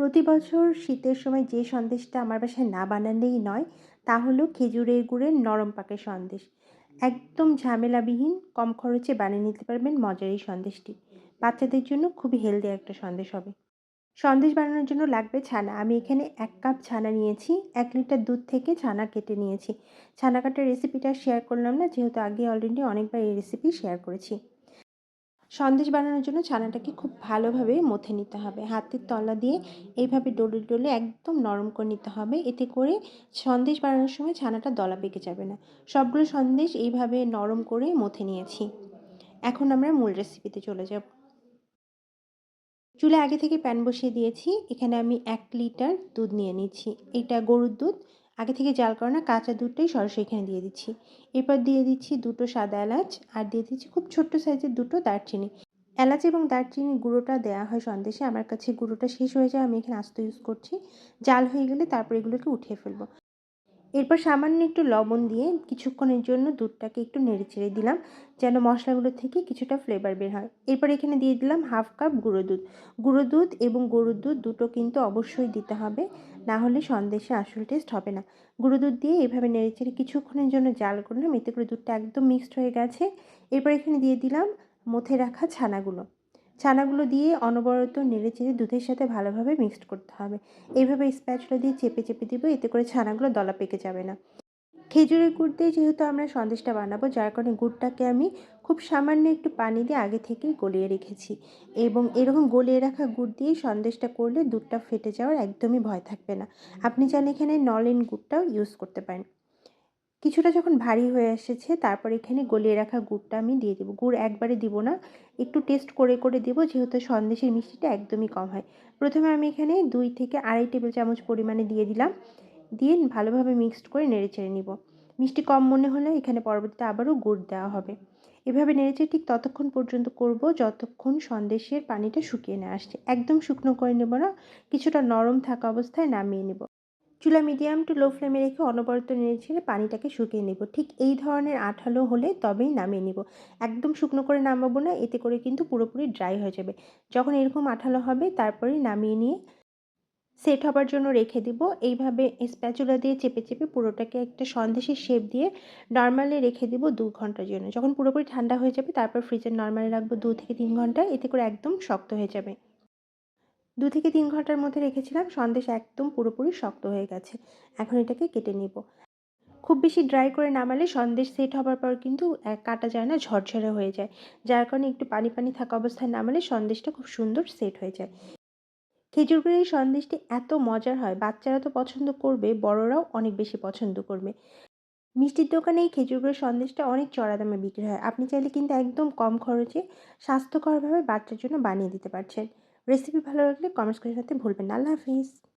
প্রতি বছর শীতের সময় যে সন্দেশটা আমার বাসায় না বানালেই নয়, তা হলো খেজুরের গুড়ের নরম পাকে সন্দেশ। একদম ঝামেলাবিহীন, কম খরচে বানিয়ে নিতে পারবেন মজার এই সন্দেশটি। বাচ্চাদের জন্য খুবই হেলদি একটা সন্দেশ হবে। সন্দেশ বানানোর জন্য লাগবে ছানা। আমি এখানে এক কাপ ছানা নিয়েছি, এক লিটার দুধ থেকে ছানা কেটে নিয়েছি। ছানা কাটার রেসিপিটা শেয়ার করলাম না, যেহেতু আগে অলরেডি অনেকবার এই রেসিপি শেয়ার করেছি। সন্দেশ বানানোর জন্য ছানাটাকে খুব ভালোভাবে মথে নিতে হবে। হাতের তলা দিয়ে এইভাবে ডলে ডলে একদম নরম করে নিতে হবে। এতে করে সন্দেশ বানানোর সময় ছানাটা দলা পেকে যাবে না। সবগুলো সন্দেশ এইভাবে নরম করে মথে নিয়েছি। এখন আমরা মূল রেসিপিতে চলে যাব। চুলে আগে থেকে প্যান বসিয়ে দিয়েছি। এখানে আমি এক লিটার দুধ নিয়ে নিচ্ছি। এটা গরুর দুধ। আগে থেকে জাল করা না, কাঁচা দুধটাই সরাসরি এখানে দিয়ে দিচ্ছি। এরপর দিয়ে দিচ্ছি দুটো সাদা এলাচ আর দিয়ে দিচ্ছি খুব ছোট্ট সাইজের দুটো দারচিনি। এলাচ এবং দারচিনি গুঁড়োটা দেওয়া হয় সন্দেশে, আমার কাছে গুঁড়োটা শেষ হয়ে যায় আমি এখানে আস্ত ইউজ করছি। জাল হয়ে গেলে তারপর এগুলোকে উঠিয়ে ফেলব। এরপর সামান্য একটু লবণ দিয়ে কিছুক্ষণের জন্য দুধটাকে একটু নেড়ে চেড়ে দিলাম, যেন মশলাগুলো থেকে কিছুটা ফ্লেভার বের হয়। এরপর এখানে দিয়ে দিলাম হাফ কাপ গুঁড়ো দুধ। গুঁড়ো দুধ এবং গরুর দুধ দুটো কিন্তু অবশ্যই দিতে হবে। না হলে সন্দেশে আসল টেস্ট হবে না। গুঁড়ো দুধ দিয়ে এইভাবে নেড়ে চেড়ে কিছুক্ষণের জন্য জাল করলাম, এতে করে দুধটা একদম মিক্সড হয়ে গেছে। এরপর এখানে দিয়ে দিলাম মথে রাখা ছানাগুলো। ছানাগুলো দিয়ে অনবরত নেড়ে চেড়ে দুধের সাথে ভালোভাবে মিক্সড করতে হবে। এইভাবে স্প্যাচুলা দিয়ে চেপে চেপে দিব, এতে করে ছানাগুলো দলা পেকে যাবে না। খেজুরের গুড় দিয়ে যেহেতু আমরা সন্দেশটা বানাবো, যার কারণে গুড়টাকে আমি খুব সামান্য একটু পানি দিয়ে আগে থেকেই গলিয়ে রেখেছি। এবং এরকম গলিয়ে রাখা গুড় দিয়ে সন্দেশটা করলে দুধটা ফেটে যাওয়ার একদমই ভয় থাকবে না। আপনি চাইলে এখানে নলেন গুড়টাও ইউজ করতে পারেন। কিছুটা যখন ভারী হয়ে এসেছে, তারপর এখানে গলিয়ে রাখা গুড়টা আমি দিয়ে দেবো। গুড় একবারে দিব না, একটু টেস্ট করে করে দেবো, যেহেতু সন্দেশের মিষ্টিটা একদমই কম হয়। প্রথমে আমি এখানে দুই থেকে আড়াই টেবিল চামচ পরিমাণে দিয়ে দিলাম। দিয়ে ভালোভাবে মিক্সড করে নেড়ে চেড়ে নিব। মিষ্টি কম মনে হলে এখানে পরবর্তীতে আবারও গুড় দেওয়া হবে। এভাবে নেড়েচে ঠিক ততক্ষণ পর্যন্ত করব যতক্ষণ সন্দেশের পানিটা শুকিয়ে না আসছে। একদম শুকনো করে নেব না, কিছুটা নরম থাকা অবস্থায় নামিয়ে নেব। চুলা মিডিয়াম টু লো ফ্লেমে রেখে অনবরত নেড়ে ছেড়ে পানিটাকে শুকিয়ে নেব। ঠিক এই ধরনের আঠালো হলে তবেই নামিয়ে নিব। একদম শুকনো করে নামাবো না, এতে করে কিন্তু পুরোপুরি ড্রাই হয়ে যাবে। যখন এরকম আঠালো হবে, তারপরেই নামিয়ে নিয়ে সেট হবার জন্য রেখে দিব। এইভাবে স্প্যাচুলা দিয়ে চেপে চেপে পুরোটাকে একটা সন্দেশের শেপ দিয়ে নর্মালি রেখে দিব দু ঘণ্টার জন্য। যখন পুরোপুরি ঠান্ডা হয়ে যাবে, তারপর ফ্রিজে নর্মালি রাখব দু থেকে তিন ঘণ্টা। এতে করে একদম শক্ত হয়ে যাবে। দু থেকে তিন ঘণ্টার মধ্যে রেখেছিলাম, সন্দেশ একদম পুরোপুরি শক্ত হয়ে গেছে। এখন এটাকে কেটে নিব। খুব বেশি ড্রাই করে নামালে সন্দেশ সেট হবার পর কিন্তু কাটা যায় না, ঝরঝরে হয়ে যায়। যার কারণে একটু পানি পানি থাকা অবস্থায় নামালে সন্দেশটা খুব সুন্দর সেট হয়ে যায়। খেজুর গুড়ের এই সন্দেশটি এত মজার হয়, বাচ্চারা তো পছন্দ করবে, বড়রাও অনেক বেশি পছন্দ করবে। মিষ্টির দোকানে এই খেজুর গুড়ের সন্দেশটা অনেক চড়া দামে বিক্রি হয়। আপনি চাইলে কিন্তু একদম কম খরচে স্বাস্থ্যকরভাবে বাচ্চার জন্য বানিয়ে দিতে পারছেন। রেসিপি ভালো লাগলে কমেন্টস করে সাথে ভুলবেন না। আল্লাহ হাফিজ।